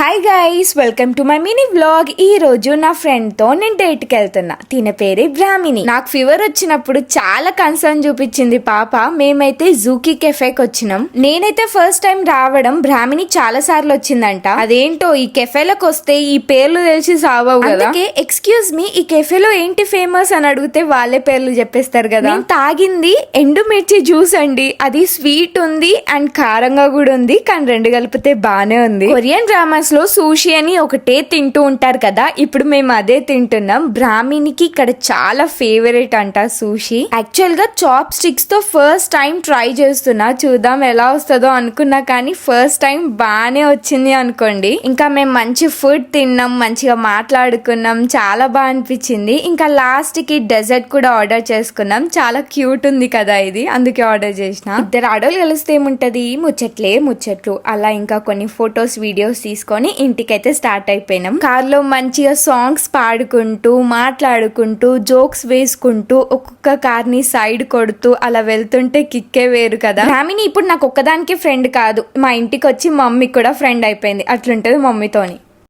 Hi guys welcome to my mini vlog ఈ రోజు నా ఫ్రెండ్తో నేను డేట్కి వెళ్తున్నా. తిన పేరే బ్రాహ్మిణి. నాకు ఫీవర్ వచ్చినప్పుడు చాలా కన్సర్న్ చూపించింది పాప. మేమైతే జూకి కెఫేకి వచ్చినాం. నేనైతే ఫస్ట్ టైం రావడం బ్రాహ్మిణి చాలా సార్లు వచ్చిందంట. అదేంటో ఈ కెఫేలకు వస్తే ఈ పేర్లు తెలిసి సావవు కదా. అందుకే ఎక్స్క్యూజ్ మీ ఈ కెఫేలో ఏంటి ఫేమస్ అని అడిగితే వాళ్ళే పేర్లు చెప్పేస్తారు కదా. నేను తాగింది ఎండుమిర్చి జ్యూస్ అండి. అది స్వీట్ ఉంది అండ్ కారంగా కూడా ఉంది. కానీ రెండు కలిపితే బానే ఉంది. కొరియన్ డ్రామాస్ లో సూషి అని ఒకటే తింటూ ఉంటారు కదా ఇప్పుడు మేము అదే తింటున్నాం. బ్రాహ్మినికి ఇక్కడ చాలా ఫేవరెట్ అంట సూషి యాక్చువల్గా చాప్ స్టిక్స్తో ఫస్ట్ టైం ట్రై చేస్తున్నా చూద్దాం ఎలా వస్తుందో అనుకున్నా కానీ ఫస్ట్ టైం బాగానే వచ్చింది అనుకోండి. ఇంకా మేము మంచి ఫుడ్ తిన్నాం మంచిగా మాట్లాడుకున్నాం చాలా బాగా అనిపించింది. ఇంకా లాస్ట్కి డెజర్ట్ కూడా ఆర్డర్ చేసుకున్నాం. చాలా క్యూట్ ఉంది కదా ఇది అందుకే ఆర్డర్ చేసిన. ఇద్దరు ఆడోళ్ళు కలిస్తే ఏముంటది? ముచ్చట్లే ముచ్చట్లు. అలా ఇంకా కొన్ని ఫొటోస్ వీడియోస్ చేసుకొని ఇంటికైతే స్టార్ట్ అయిపోయినాం. కార్లో మంచిగా సాంగ్స్ పాడుకుంటూ మాట్లాడుకుంటూ జోక్స్ వేసుకుంటూ ఒక్కొక్క కార్ని సైడ్ కొడుతూ అలా వెళ్తుంటే కిక్కే వేరు కదా. రామిని ఇప్పుడు నాకు ఒక్కదానికి ఫ్రెండ్ కాదు. మా ఇంటికి వచ్చి మమ్మీ కూడా ఫ్రెండ్ అయిపోయింది. అట్లుంటది మమ్మీతోని.